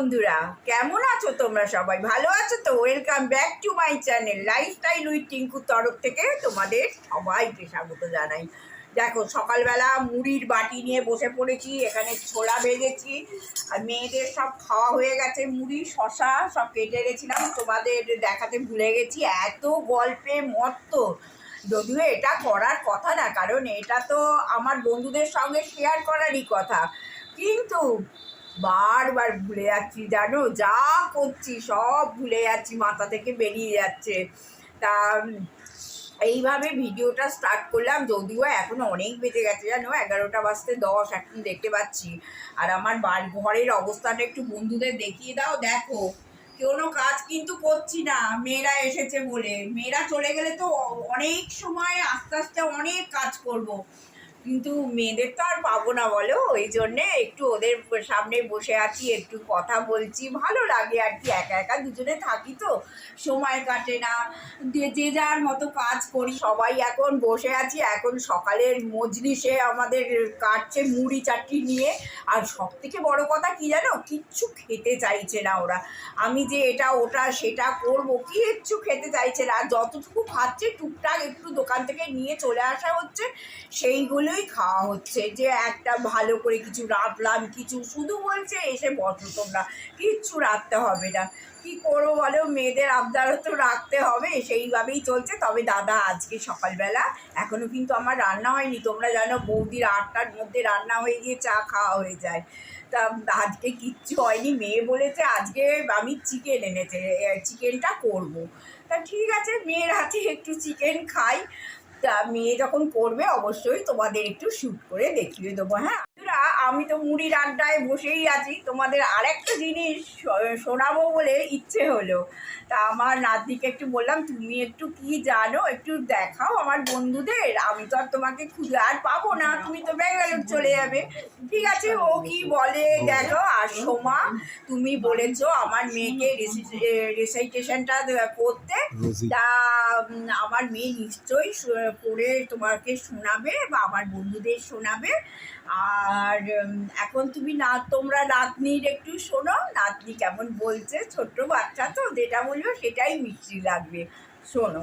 বন্ধুরা, কেমন আছো তোমরা সবাই? ভালো আছো তো? Welcome back to my channel lifestyle with টিঙ্কুর তরফ থেকে তোমাদের সবাইকে স্বাগত জানাই। দেখো, সকালবেলা মুড়ির বাটি নিয়ে বসে পড়েছি, এখানে ছোলা ভেজেছি, আর মেয়েদের সব খাওয়া হয়ে গেছে, মুড়ি শশা সব কেটে রেখেছিলাম, তোমাদের দেখাতে ভুলে গেছি, এত গল্পে মত্ত। যদিও এটা করার কথা না, কারণ এটা তো আমার বন্ধুদের সঙ্গে শেয়ার করারই কথা। কিন্তু বারবার ভুলে যাচ্ছি, জানো? যা করছি সব ভুলে যাচ্ছি, মাথা থেকে বেরিয়ে যাচ্ছে। তা এইভাবে ভিডিওটা স্টার্ট করলাম, যদিও এখন অনেক বেজে গেছে, জানো? এগারোটা বাজতে দশ এখন দেখতে পাচ্ছি। আর আমার বাড়ি, ঘরের অবস্থাটা একটু বন্ধুদের দেখিয়ে দাও, দেখো। কোনো কাজ কিন্তু করছি না, মেয়েরা এসেছে বলে। মেয়েরা চলে গেলে তো অনেক সময় আস্তে আস্তে অনেক কাজ করব। কিন্তু মেয়েদের তো আর পাবো না বলো, ওই জন্যে একটু ওদের সামনে বসে আছি, একটু কথা বলছি, ভালো লাগে আর কি, একা একা দুজনে থাকি তো, সময় কাটে না, যে যার মতো কাজ করি, সবাই এখন বসে আছি, এখন সকালের মজলিসে আমাদের কাটছে মুড়ি চাটনি নিয়ে, আর সব থেকে বড় কথা কি জানো, কিচ্ছু খেতে চাইছে না ওরা, আমি যে এটা, ওটা, সেটা করব, কিচ্ছু খেতে চাইছে না আর যতটুকু খাচ্ছে, টুকটাক একটু দোকান থেকে নিয়ে চলে আসা হচ্ছে সেইগুলোই খাওয়া হচ্ছে যে একটা ভালো করে কিছু রাঁধলাম, কিছু শুধু বলছে এসে বসো তোমরা, কিচ্ছু রাখতে হবে না। কি করব বলো? মেয়েদের আবদারও তো রাখতে হবে, সেইভাবেই চলছে। তবে দাদা আজকে সকালবেলা এখনও কিন্তু আমার রান্না হয়নি। তোমরা জানো বৌদির আটটার মধ্যে রান্না হয়ে গিয়ে চা খাওয়া হয়ে যায়। তা আজকে কিচ্ছু হয়নি। মেয়ে বলেছে আজকে আমি চিকেন এনেছে চিকেনটা করব। তা ঠিক আছে, মেয়ের হাতে একটু চিকেন খাই। তা মেয়ে যখন করবে অবশ্যই তোমাদের একটু শ্যুট করে দেখিয়ে দেবো হ্যাঁ? আমি তো মুড়ির আড্ডায় বসেই আছি। তোমাদের আরেকটা জিনিস শোনাবো বলে ইচ্ছে হলো। তা আমার নাতনিকে একটু বললাম তুমি একটু কি জানো? একটু দেখাও আমার বন্ধুদের। আমি তো আর তোমাকে খুঁজে আর পাবো না। তুমি তো ব্যাঙ্গালোর চলে যাবে। ঠিক আছে ও কি বলে দেখো। আর সোমা তুমি বলেছ আমার মেয়েকে রেসাইটেশনটা করতে। তা আমার মেয়ে নিশ্চয়ই পড়ে তোমাকে শোনাবে বা আমার বন্ধুদের শোনাবে। আর এখন তুমি না, তোমরা নাতনির একটু শোনো, নাতনি কেমন বলছে, ছোট্ট বাচ্চা তো, যেটা বলবে সেটাই মিষ্টি লাগবে। শোনো।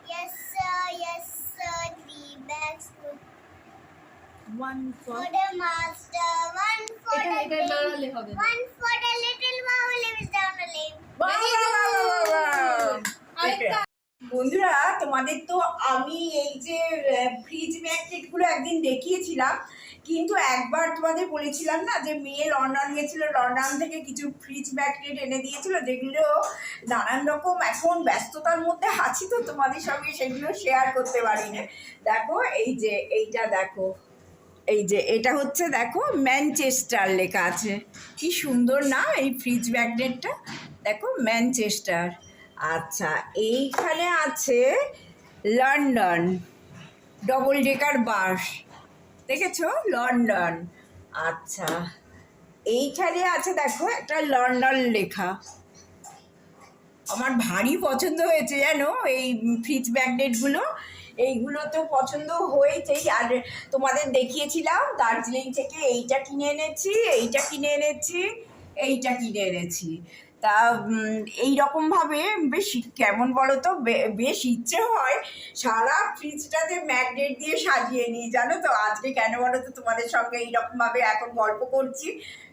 ওয়ান এটা এটা হবে। বন্ধুরা তোমাদের তো আমি এই যে ফ্রিজ ম্যাগনেটগুলো একদিন দেখিয়েছিলাম কিন্তু একবার তোমাদের বলেছিলাম না যে মেয়ে লন্ডন গেছিল লন্ডন থেকে কিছু ফ্রিজ ম্যাগনেট এনে দিয়েছিল যেগুলো নানান রকম এখন ব্যস্ততার মধ্যে আছি তো তোমাদের সঙ্গে সেগুলো শেয়ার করতে পারি না দেখো এই যে এইটা দেখো। এই যে, এটা হচ্ছে দেখো ম্যানচেস্টার লেখা আছে। কি সুন্দর না এই ফ্রিজ ম্যাগনেটটা দেখো ম্যানচেস্টার আচ্ছা এইখানে আছে লন্ডন ডবল ডেকার বাস দেখেছ? লন্ডন আচ্ছা এইখানে আছে দেখো একটা লন্ডন লেখা। আমার ভারী পছন্দ হয়েছে জানো এই ফ্রিজ ম্যাগনেটগুলো এইগুলো তো পছন্দ হয়েছেই। আর তোমাদের দেখিয়েছিলাম, দার্জিলিং থেকে এইটা কিনে এনেছি, এইটা কিনে এনেছি, এইটা কিনে এনেছি। তা এই রকমভাবে বেশ কেমন বলো তো বেশ ইচ্ছে হয় সারা ফ্রিজটাতে ম্যাগনেট দিয়ে সাজিয়ে নিই জানো তো? আজকে কেন বলো তো তোমাদের সঙ্গে এইরকমভাবে এখন গল্প করছি।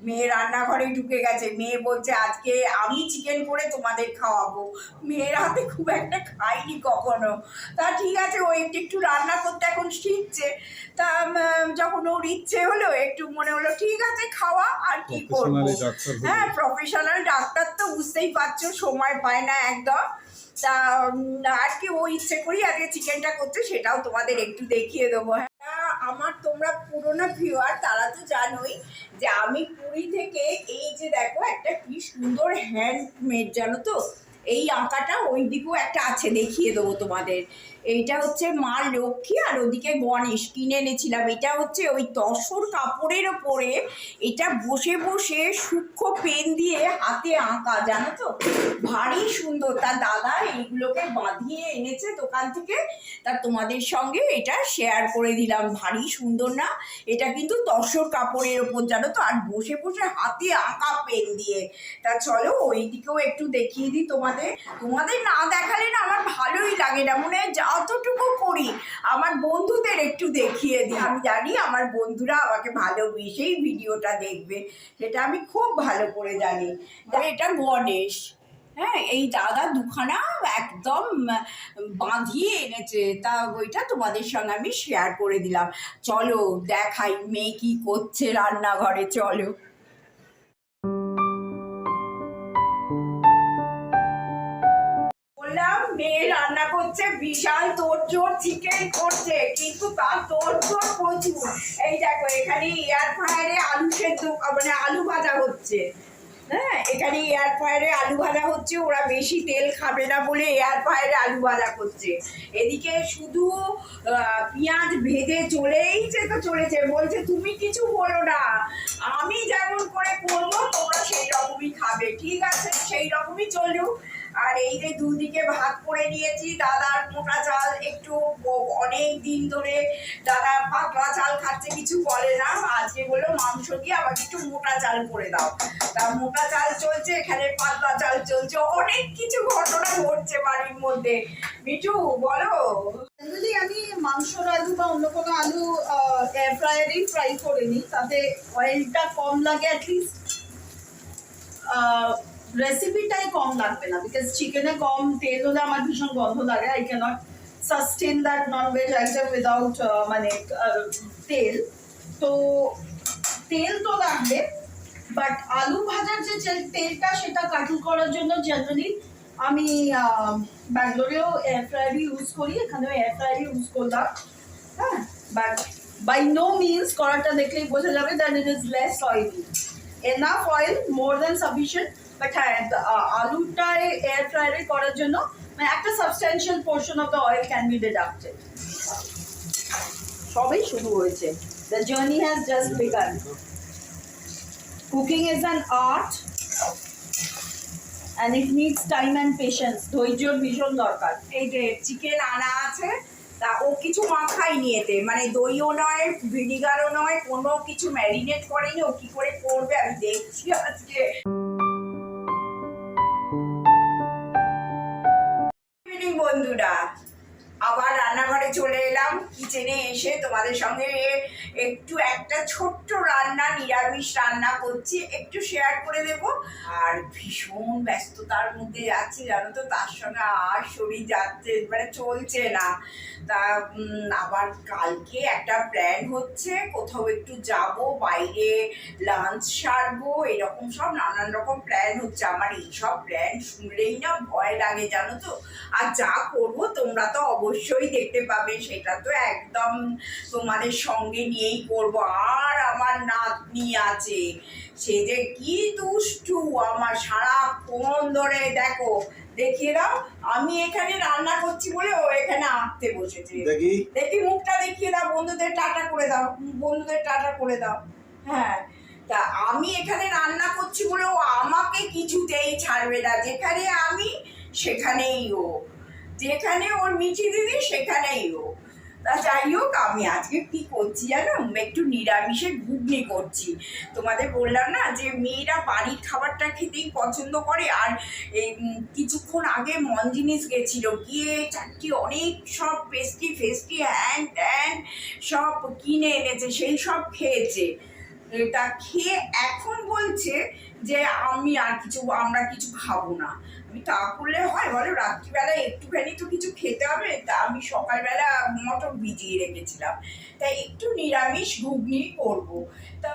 মেয়ে রান্নাঘরে ঢুকে গেছে। মেয়ে বলছে আজকে আমি চিকেন করে তোমাদের খাওয়াবো। মেয়ের হাতে খুব একটা খাইনি কখনো। তা ঠিক আছে ও একটু একটু রান্না করতে এখন শিখছে। তা যখন ওর ইচ্ছে হলো একটু মনে হলো ঠিক আছে খাওয়া আর কি করব। হ্যাঁ প্রফেশনাল ডাক্তার তো বুঝতেই পারছ, সময় পায় না একদম। তা আর কি ও ইচ্ছে করি আজকে চিকেনটা করতে সেটাও তোমাদের একটু দেখিয়ে দেবো হ্যাঁ। আমার তোমরা পুরোনো ভিওয়ার তারা তো জানোই যে আমি পুরী থেকে এই যে দেখো, একটা কি সুন্দর হ্যান্ডমেড জানো তো? এই আঁকাটা ওই দিকেও একটা আছে, দেখিয়ে দেবো তোমাদের। এইটা হচ্ছে মা লক্ষ্মী আর ওদিকে গণেশ কিনে এনেছিলাম। এটা হচ্ছে ওই তসর কাপড়ের ওপরে এটা বসে বসে সূক্ষ্ম পেন দিয়ে হাতে আঁকা, জানো তো? ভারী সুন্দর। তার দাদা এইগুলোকে বাঁধিয়ে এনেছে দোকান থেকে। তা তোমাদের সঙ্গে এটা শেয়ার করে দিলাম। ভারী সুন্দর না? এটা কিন্তু তসর কাপড়ের ওপর, জানো তো? আর বসে বসে হাতে আঁকা পেন দিয়ে। তা চলো ওই দিকেও একটু দেখিয়ে দিই তোমাদের তোমাদের না দেখালে না আমার ভালোই লাগে না। মনে হয় যতটুকু করি, আমার বন্ধুদের একটু দেখিয়ে দিই। আমি জানি আমার বন্ধুরা আমাকে ভালোবেসেই ভিডিওটা দেখবে, সেটা আমি খুব ভালো করে জানি। এটা গণেশ। হ্যাঁ এই দাদা দুখানা একদম বাঁধিয়ে এনেছে। তা ওইটা তোমাদের সঙ্গে আমি শেয়ার করে দিলাম। চলো দেখাই মেয়ে কি করছে রান্নাঘরে, চলো। মেয়ে রান্না করছে, বিশাল তোড়জোড় চিকেন করছে। কিন্তু তার তোড়জোড় প্রচুর। এই দেখো, এখানে এয়ার ফ্রায়ারে আলু সেদ্ধ মানে আলু ভাজা হচ্ছে। হ্যাঁ এখানে এয়ার ফ্রায়ারে আলু ভাজা হচ্ছে, ওরা বেশি তেল খাবে না বলে এয়ার ফ্রায়ারে আলু ভাজা করছে। এদিকে শুধু পেঁয়াজ ভেজে চলেইছে তো চলেছে। বলছে, তুমি কিছু বলো না। আমি যেমন করে করব, তোমরা সেই রকমই খাবে। ঠিক আছে, সেই রকমই চলুক। আর এই যে দুদিকে ভাগ করে নিয়েছি, দাদার মোটা চাল একটু অনেক দিন ধরে দাদা পাতলা চাল খাচ্ছে, কিছু বলে না। আজকে বলল, মাংস দিয়ে আমাকে একটু মোটা চাল করে দাও। তা মোটা চাল চলছে, এখানে পাতলা চাল চলছে। অনেক কিছু ঘটনা ঘটছে বাড়ির মধ্যে। মিঠু, বলো। আমি মাংসর আলু বা অন্য কোনো আলু এয়ার ফ্রায়ারেই ফ্রাই করে নিই। তাতে অয়েলটা কম লাগে অ্যাটলিস্ট রেসিপিটাই কম লাগবে না বিকজ চিকেনে কম তেল হলে আমার ভীষণ গন্ধ লাগে I can't sustain that non veg item without মানে তেল। তো তেল তো লাগবে বাট আলু ভাজার যে তেলটা সেটা কাটল করার জন্য জেনারেলি আমি ব্যাঙ্গালোরেও এয়ার ফ্রায়ার ইউজ করি, এখানেও এয়ার ফ্রায়ার ইউজ করলাম হ্যাঁ? বাট বাই নো মিনস করাটা দেখলেই বোঝা যাবে that it is less oily enough oil more than sufficient but হ্যাঁ আহ, আলুটায় এয়ার ফ্রায়ারে করার জন্য মানে একটা substantial portion of the oil can be deducted সবই শুরু হয়েছে। The journey has just began cooking is an art and it needs time and patience ধৈর্যর ভীষণ দরকার। এই যে চিকেন আনা আছে তা ও কিছু মাখায়নি এতে। মানে দইও নয় ভিনিগারও নয় কোনো কিছু ম্যারিনেট করেনি ও কি করে করবে আমি দেখছি আজকে। ইভিনিং বন্ধুরা আবার রান্নাঘরে চলে এলাম। কিচেনে এসে তোমাদের সঙ্গে একটু একটা ছোট্ট রান্না, নিরামিষ রান্না করছি। একটু শেয়ার করে দেব। আর ভীষণ ব্যস্ততার মধ্যে যাচ্ছি জানো তো? তার সঙ্গে আর শরীর যাচ্ছে মানে চলছে না। তা আবার কালকে একটা প্ল্যান হচ্ছে। কোথাও একটু যাব, বাইরে লাঞ্চ সারবো, এরকম সব নানান রকম প্ল্যান হচ্ছে। আমার এইসব প্ল্যান শুনলেই না ভয় লাগে, জানো তো? আর যা করব তোমরা তো অবশ্যই দেখতে পাবে সেটা তো একদম তোমাদের সঙ্গে নিয়েই করব। আর আমার নাতনি আছে সে যে কি দুষ্টু আমার সারাক্ষণ ধরে দেখো দেখিয়ে দাও আমি এখানে রান্না করছি বলে ও এখানে আঁকতে বসেছে। দেখি। মুখটা দেখিয়ে দাও বন্ধুদের টাটা করে দাও বন্ধুদের টাটা করে দাও। হ্যাঁ তা আমি এখানে রান্না করছি বলে ও আমাকে কিছুতেই ছাড়বে না যেখানে আমি সেখানেই ও। যেখানে ওর মিঠি দিদি, সেখানেই ও। তা যাই হোক, আমি আজকে কি করছি জানো? একটু নিরামিষে ঘুগনি করছি। তোমাদের বললাম না যে, মেয়েরা বাড়ির খাবারটা খেতেই পছন্দ করে, আর এই কিছুক্ষণ আগে মন জিনিস গেছিল। গিয়ে চারটি অনেক সব পেস্ট্রি ফেস্টি হ্যান ত্যান সব কিনে এনেছে, সেই সব খেয়েছে। তা খেয়ে এখন বলছে যে, আমি আর কিছু, আমরা কিছু খাব না। আমি তা করলে হয়, বলো রাত্রিবেলা একটুখানি তো কিছু খেতে হবে, তা আমি সকালবেলা মটন ভিজিয়ে রেখেছিলাম। তাই একটু নিরামিষ ঘুগনি করব। তা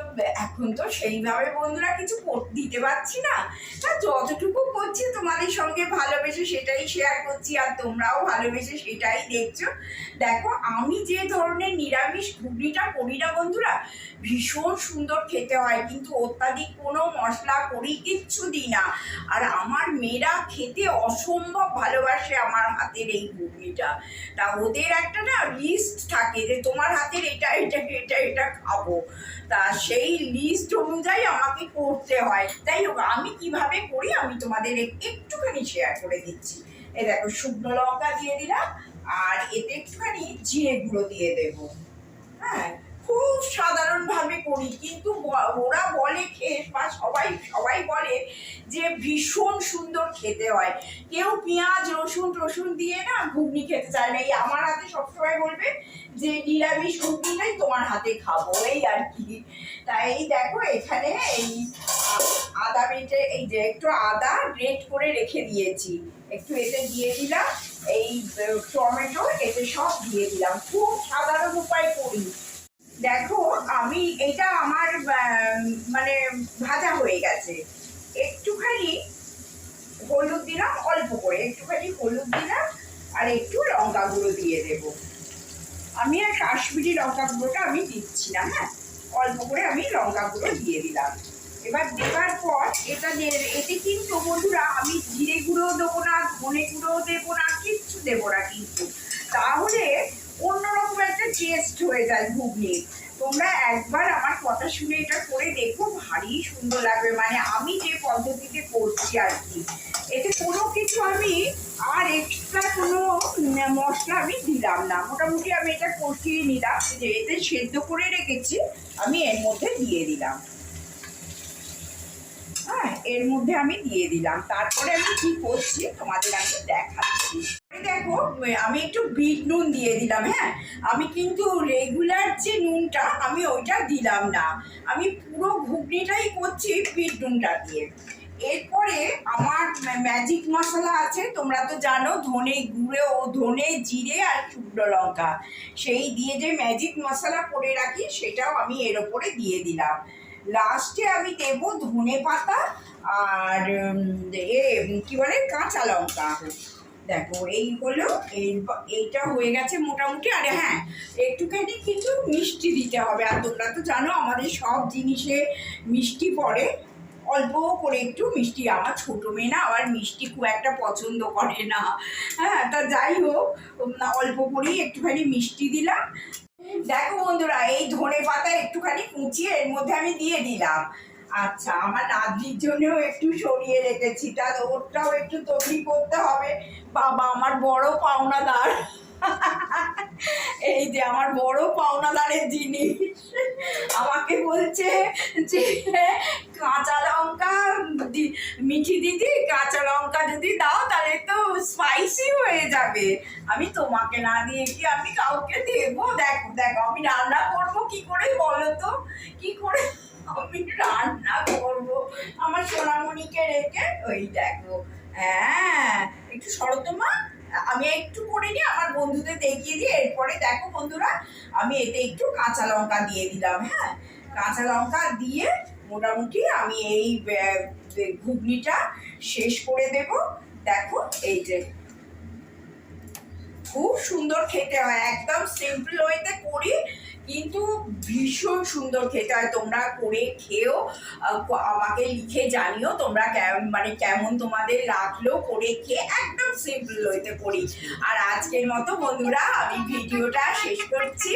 এখন তো সেইভাবে বন্ধুরা কিছু দিতে পারছি না। তা যতটুকু করছি তোমাদের সঙ্গে ভালোবেসে সেটাই শেয়ার করছি, আর তোমরাও ভালোবেসে সেটাই দেখছ। দেখো, আমি যে ধরনের নিরামিষ ঘুগনিটা করি না বন্ধুরা, ভীষণ সুন্দর খেতে হয়, কিন্তু অত্যাধিক কোনো মশলা করি কিচ্ছু দিই না। আর আমার মেয়েরা খেতে অসম্ভব ভালোবাসে আমার হাতের এই ঘুগনিটা। তা ওদের একটা না লিস্ট থাকে যে তোমার হাতের এটা এটা এটা এটা খাব। তা সেই লিস্ট অনুযায়ী আমাকে করতে হয়। তাই হোক, আমি কীভাবে করি আমি তোমাদের একটুখানি শেয়ার করে দিচ্ছি। এ দেখো, শুকনো লঙ্কা দিয়ে দিলাম, আর এতে একটুখানি জিরে গুঁড়ো দিয়ে দেবো। হ্যাঁ খুব সাধারণভাবে করি। কিন্তু ওরা বলে খেয়ে বা সবাই সবাই বলে যে ভীষণ সুন্দর খেতে হয়। কেউ পেঁয়াজ, রসুন, টসুন দিয়ে না ঘুগনি খেতে চায় না। এই আমার হাতে সবসময় বলবে যে, নিরামিষ ঘুগনিটাই তোমার হাতে খাব। এই আর কি। তাই দেখো, এখানে এই আদা বেটে, এই যে একটু আদা গ্রেট করে রেখে দিয়েছি। একটু এতে দিয়ে দিলাম, এই টমেটো এতে সব দিয়ে দিলাম। খুব সাধারণ উপায় করি। দেখো, আমি এটা আমার মানে ভাজা হয়ে গেছে। একটুখানি হলুদ দিলাম, অল্প করে। একটুখানি হলুদ দিলাম, আর একটু লঙ্কা গুঁড়ো দিয়ে দেবো। আমি আর কাশ্মীরি লঙ্কা গুঁড়োটা আমি দিচ্ছি না হ্যাঁ? অল্প করে আমি লঙ্কা গুঁড়ো দিয়ে দিলাম। এবার দেওয়ার পর এটা এতে কিন্তু বন্ধুরা আমি জিরে গুঁড়ো দেবো না, ধনে গুঁড়ো দেবো না, কিচ্ছু দেবো না কিন্তু। তাহলে অন্যরকম একটা টেস্ট হয়ে যায় ঘুগনি। তোমরা একবার আমার কথা শুনে এটা করে দেখো, ভারী সুন্দর লাগবে। মানে আমি যে পদ্ধতিতে করছি আর কি। এতে কোনো কিছু আমি আর এক্সট্রা কোনো মশলা আমি দিলাম না। মোটামুটি আমি এটা কষিয়ে নিলাম, যে এতে সেদ্ধ করে রেখেছি, আমি এর মধ্যে দিয়ে দিলাম। হ্যাঁ এর মধ্যে আমি দিয়ে দিলাম। তারপরে আমি কি করছি, তোমাদের আমি দেখাচ্ছি। দেখো আমি একটু বিট নুন দিয়ে দিলাম হ্যাঁ? আমি কিন্তু রেগুলার যে নুনটা, আমি ওইটা দিলাম না। আমি পুরো ঘুগনিটাই করছি বিট নুনটা দিয়ে। এরপরে আমার ম্যাজিক মশলা আছে, তোমরা তো জানো, ধনে গুঁড়ে ও ধনে জিরে আর শুকনো লঙ্কা। সেই দিয়ে যে ম্যাজিক মশলা করে রাখি, সেটাও আমি এর ওপরে দিয়ে দিলাম। লাস্টে আমি দেব ধনে পাতা আর এ, কি বলে, কাঁচা লঙ্কা। দেখো, এই হলো, এই এইটা হয়ে গেছে মোটামুটি। আরে হ্যাঁ একটুখানি কিন্তু মিষ্টি দিতে হবে। আর তোমরা তো জানো, আমাদের সব জিনিসে মিষ্টি পড়ে। অল্প করে একটু মিষ্টি। আমার ছোটো মেয়ে না, আবার মিষ্টি খুব একটা পছন্দ করে না। হ্যাঁ তা যাই হোক অল্প করেই একটুখানি মিষ্টি দিলাম। দেখো বন্ধুরা, এই ধনে পাতা একটুখানি কুচিয়ে এর মধ্যে আমি দিয়ে দিলাম। আচ্ছা আমার নাতনির জন্যও একটু সরিয়ে রেখেছি। তা ওরটাও একটু তৈরি করতে হবে। বাবা, আমার বড় পাওনাদার। এই যে, আমার বড় পাওনাদারের জিনিস। আমাকে বলছে যে, কাঁচা লঙ্কা মিঠি দিদি, কাঁচা লঙ্কা যদি দাও, তাহলে তো স্পাইসি হয়ে যাবে। আমি তোমাকে না দিয়ে কি আমি কাউকে দেবো? দেখো দেখো, আমি রান্না করব কি করে বলো তো? কি করে আমি রান্না করব। আমার সোনামণিকে রেখে, ওই দেখো। হ্যাঁ একটু সরতো মা। আমি একটু করে নিই আমার বন্ধুদের দেখিয়ে দিই। এরপরে দেখো বন্ধুরা, আমি এতে একটু কাঁচা লঙ্কা দিয়ে দিলাম হ্যাঁ। কাঁচা লঙ্কা দিয়ে মোটামুটি আমি এই ঘুগনিটা শেষ করে দেব। দেখো, এই যে। খুব সুন্দর খেতে হয়। একদম সিম্পল ওয়েতে করি। কিন্তু ভীষণ সুন্দর খেতে হয়। তোমরা করে খেয়েও আমাকে লিখে জানিও তোমরা মানে কেমন তোমাদের লাগল করে খেয়ে একদম সিম্পল ওয়েতে করি। আর আজকের মতো বন্ধুরা, আমি ভিডিওটা শেষ করছি।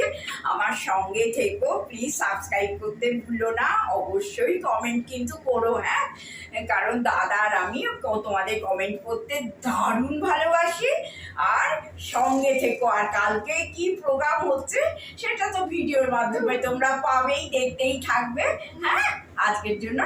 আমার সঙ্গে থেকো প্লিজ সাবস্ক্রাইব করতে ভুলো না। অবশ্যই কমেন্ট কিন্তু করো হ্যাঁ? কারণ দাদা আর আমি তোমাদের কমেন্ট করতে দারুণ ভালোবাসি। আর সঙ্গে থেকো, আর কালকে কি প্রোগ্রাম হচ্ছে সেটা তো ভিডিওর মাধ্যমে তোমরা পাবেই দেখতেই থাকবে। হ্যাঁ? আজকের জন্য